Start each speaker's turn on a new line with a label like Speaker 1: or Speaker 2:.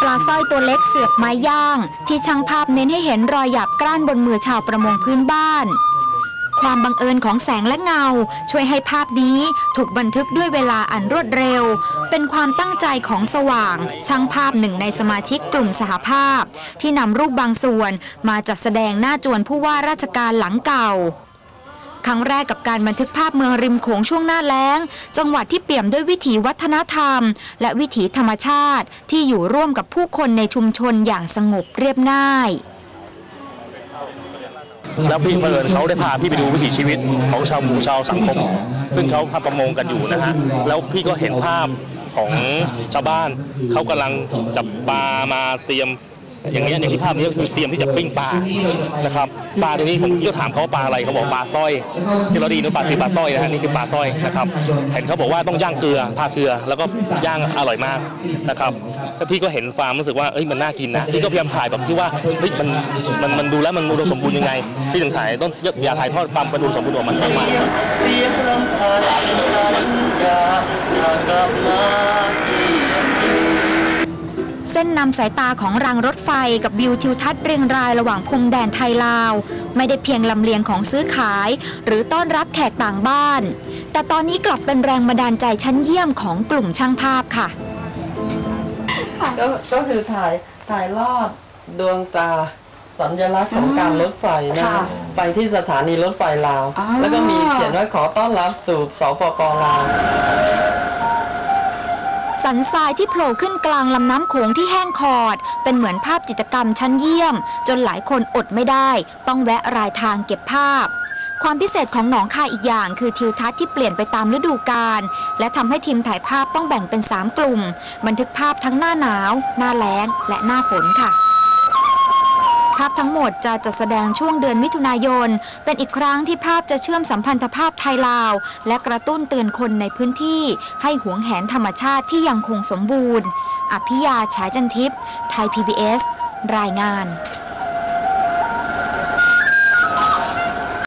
Speaker 1: ปลาสร้อยตัวเล็กเสือกไม้ย่าง ที่ช่างภาพเน้นให้เห็นรอยหยับกร้านบนมือชาวประมงพื้นบ้าน ความบังเอิญของแสงและเงา ช่วยให้ภาพนี้ถูกบันทึกด้วยเวลาอันรวดเร็ว เป็นความตั้งใจของสว่าง ช่างภาพหนึ่งในสมาชิกกลุ่มสหภาพ ที่นำรูปบางส่วนมาจัดแสดงหน้าจวนผู้ว่าราชการหลังเก่า ครั้งแรกกับการบันทึกภาพเมืองริมโขงช่วงหน้าแล้ง จังหวัดที่เปี่ยมด้วยวิถีวัฒนธรรม และวิถีธรรมชาติ ที่อยู่ร่วมกับผู้คนในชุมชนอย่างสงบเรียบง่าย
Speaker 2: แล้วพี่เพลินเขาได้พาพี่ไปดูวิถีชีวิตของชาวหมู่ชาวสังคม ซึ่งเขาทำประมงกันอยู่นะฮะแล้วพี่ก็เห็นภาพของชาวบ้านเขากำลังจับปลามาเตรียม อย่างเงี้ยอย่างที่ภาพนี้ก็คือเตรียมที่จะปิ้งปลานะครับปลาตัวนี้ผมก็ถามเขาปลาอะไรเขาบอกปลาสร้อยที่เราไดีนว่าปลาคือปลาสร้อยนะฮะนี่คือปลาสร้อยนะครับเห็นเขาบอกว่าต้องย่างเกลือทาเกลือ แล้วก็ย่างอร่อยมากนะครับแล้วพี่ก็เห็นฟาร์มรู้สึกว่าเอ้ยมันน่ากินนะพี่ก็พยายามถ่ายแบบที่ว่าเฮ้ยมันมันมันดูแล้วมันอุดมสมบูรณ์ยังไงพี่ถึงถ่ายต้องอยากถ่ายทอดความอุดมสมบูรณ์ของมันมากๆ
Speaker 3: เสียงลำพันสัญญากลับมา
Speaker 1: ส้นนำสายตาของรางรถไฟกับวิวทิวทัศน์เรียงรายระหว่างพรมแดนไทยลาว ไม่ได้เพียงลำเลียงของซื้อขาย หรือต้อนรับแขกต่างบ้าน แต่ตอนนี้กลับเป็นแรงบันดาลใจชั้นเยี่ยมของกลุ่มช่างภาพค่ะ
Speaker 4: ก็ก็คือถ่ายถ่ายลอดดวงตาสัญลักษณ์ของการรถไฟนะ
Speaker 1: ค่ะ
Speaker 4: ไปที่สถานีรถไฟลาว
Speaker 1: อ๋อ
Speaker 4: แล้วก็มีเขียนว่าขอต้อนรับสู่สปปลาว
Speaker 1: สันทรายที่โผล่ขึ้นกลางลำน้ำโขงที่แห้งขอด เป็นเหมือนภาพจิตรกรรมชั้นเยี่ยม จนหลายคนอดไม่ได้ ต้องแวะรายทางเก็บภาพ ความพิเศษของหนองคายอีกอย่าง คือทิวทัศน์ที่เปลี่ยนไปตามฤดูกาลและทำให้ทีมถ่ายภาพต้องแบ่งเป็น 3 กลุ่ม บันทึกภาพทั้งหน้าหนาว หน้าแล้ง และหน้าฝนค่ะ ภาพทั้งหมดจะจัดแสดงช่วงเดือนมิถุนายน เป็นอีกครั้งที่ภาพจะเชื่อมสัมพันธภาพไทยลาว และกระตุ้นเตือนคนในพื้นที่ ให้หวงแหนธรรมชาติที่ยังคงสมบูรณ์ อภิยาฉายจันทิพย์ไทย PBS รายงาน